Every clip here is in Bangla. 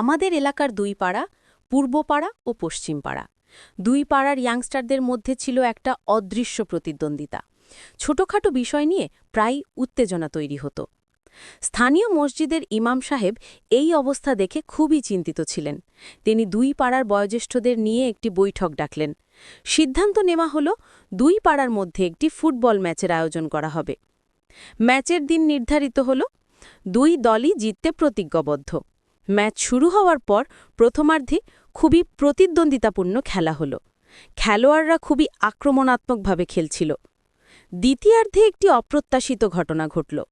আমাদের এলাকার দুই পাড়া, পূর্ব পাড়া ও পশ্চিম পাড়া। দুই পাড়ার ইয়াংস্টারদের মধ্যে ছিল একটা অদৃশ্য প্রতিদ্বন্দ্বিতা। ছোটখাটো বিষয় নিয়ে প্রায় উত্তেজনা তৈরি হতো। স্থানীয় মসজিদের ইমাম সাহেব এই অবস্থা দেখে খুবই চিন্তিত ছিলেন। তিনি দুই পাড়ার বয়োজ্যেষ্ঠদের নিয়ে একটি বৈঠক ডাকলেন। সিদ্ধান্ত নেওয়া হল, দুই পাড়ার মধ্যে একটি ফুটবল ম্যাচের আয়োজন করা হবে। ম্যাচের দিন নির্ধারিত হল, দুই দলই জিততে প্রতিজ্ঞাবদ্ধ। ম্যাচ শুরু হওয়ার পর প্রথমার্ধে খুবই প্রতিদ্বন্দ্বিতাপূর্ণ খেলা হল। খেলোয়াড়রা খুবই আক্রমণাত্মকভাবে খেলছিল। দ্বিতীয়ার্ধে একটি অপ্রত্যাশিত ঘটনা ঘটল।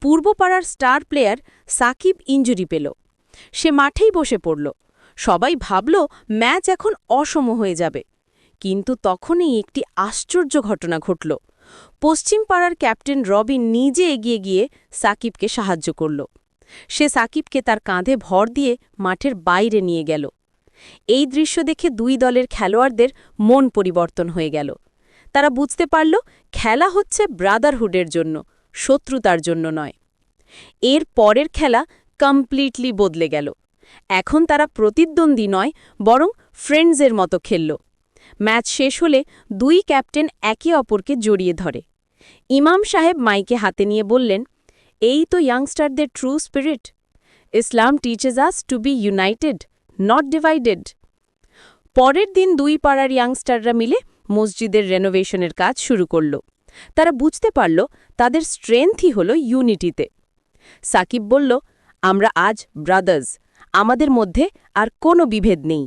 পূর্বপাড়ার স্টার প্লেয়ার সাকিব ইঞ্জুরি পেল। সে মাঠেই বসে পড়ল। সবাই ভাবল, ম্যাচ এখন অসম হয়ে যাবে। কিন্তু তখনই একটি আশ্চর্য ঘটনা ঘটল। পশ্চিম পাড়ার ক্যাপ্টেন রবিন নিজে এগিয়ে গিয়ে সাকিবকে সাহায্য করল। সে সাকিবকে তার কাঁধে ভর দিয়ে মাঠের বাইরে নিয়ে গেল। এই দৃশ্য দেখে দুই দলের খেলোয়াড়দের মন পরিবর্তন হয়ে গেল। তারা বুঝতে পারল, খেলা হচ্ছে ব্রাদারহুডের জন্য, শত্রুতার জন্য নয়। এর পরের খেলা কমপ্লিটলি বদলে গেল। এখন তারা প্রতিদ্বন্দ্বী নয়, বরং ফ্রেন্ডসের মতো খেলল। ম্যাচ শেষ হলে দুই ক্যাপ্টেন একে অপরকে জড়িয়ে ধরে। ইমাম সাহেব মাইকে হাতে নিয়ে বললেন এই তো ইয়াংস্টারদের true spirit Islam teaches us to be united not divided পরের দিন দুই পাড়ার ইয়াংস্টাররা মিলে মসজিদের রেনোভেশনের কাজ শুরু করল। তারা বুঝতে পারল তাদের স্ট্রেংথই হল ইউনিটিতে সাকিব বলল, আমরা আজ ব্রাদার্স আমাদের মধ্যে আর কোনো বিভেদ নেই।